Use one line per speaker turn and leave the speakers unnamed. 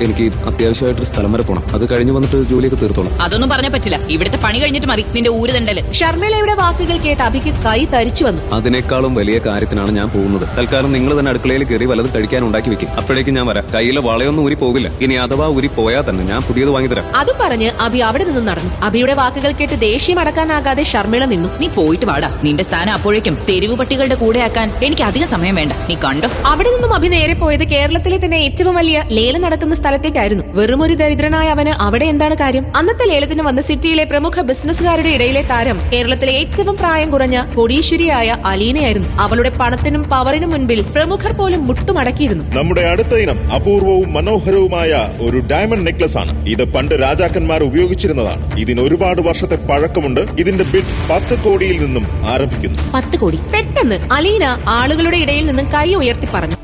എനിക്ക് അത്യാവശ്യമായിട്ടൊരു സ്ഥലം വരെ പോണം. അത് കഴിഞ്ഞു വന്നിട്ട് ജോലിയൊക്കെ തീർത്തോളാം.
അതൊന്നും പറഞ്ഞാൽ പറ്റില്ല. ഇവിടുത്തെ പണി കഴിഞ്ഞിട്ട് മതി. നിന്റെ ഊര് തണ്ടൽ.
ഷർമിളയുടെ വാക്കുകൾ കേട്ട് അഭിക്ക് കൈ തരിച്ചു വന്നു.
അതിനേക്കാളും വലിയ കാര്യത്തിനാണ് ഞാൻ പോകുന്നത്. തൽക്കാലം നിങ്ങൾ തന്നെ അടുക്കളയിൽ കയറി വലത് കഴിക്കാൻ ഉണ്ടാക്കി വെക്കും. അപ്പോഴേക്കും ഞാൻ വരാം. കയ്യിലെ വളയൊന്നും ഊരി പോകില്ല. ഇനി അഥവാ ഊരി പോയാൽ തന്നെ ഞാൻ പുതിയത് വാങ്ങിത്തരാം
അതും പറഞ്ഞ് അഭി അവിടെ നിന്ന് നടന്നു. അഭിയുടെ വാക്കുകൾ കേട്ട് ദേഷ്യം അടക്കാനാകാതെ ഷർമിള നിന്നു.
നീ പോയിട്ട് വാടാ. നിന്റെ സ്ഥാനം അപ്പോഴേക്കും തെരുവ് പട്ടികളുടെ കൂടെ ആക്കാൻ എനിക്ക് അധികം സമയം വേണ്ട. നീ കണ്ടോ?
അവിടെ നിന്നും അഭി നേരെ പോയത് കേരളത്തിലെ തന്നെ ഏറ്റവും വലിയ ലേലം നടക്കുന്ന സ്ഥലത്തേക്കായിരുന്നു. വെറും ഒരു ദരിദ്രനായ അവന് അവിടെ എന്താണ് കാര്യം? അന്നത്തെ ലേലത്തിന് വന്ന സിറ്റിയിലെ പ്രമുഖ ബിസിനസ്സുകാരുടെ ഇടയിലെ താരം കേരളത്തിലെ ഏറ്റവും പ്രായം കുറഞ്ഞ കൊടീശ്വരിയായ അലീനയായിരുന്നു. അവളുടെ പണത്തിനും പവറിനും മുൻപിൽ പ്രമുഖർ പോലും മുട്ടുമടക്കിയിരുന്നു.
നമ്മുടെ അടുത്ത ഇനം അപൂർവവും മനോഹരവുമായ ഒരു ഡയമണ്ട് നെക്ലസ് ആണ്. ഇത് പണ്ട് രാജാക്കന്മാർ ഉപയോഗിച്ചിരുന്നതാണ്. ഇതിന് ഒരുപാട് വർഷത്തെ പഴക്കമുണ്ട്. ഇതിന്റെ ബിഡ് പത്ത് കോടിയിൽ നിന്നും ആരംഭിക്കുന്നു.
പത്ത് കോടി.
പെട്ടെന്ന് അലീന ആളുകളുടെ ഇടയിൽ നിന്നും കൈ ഉയർത്തി പറഞ്ഞു.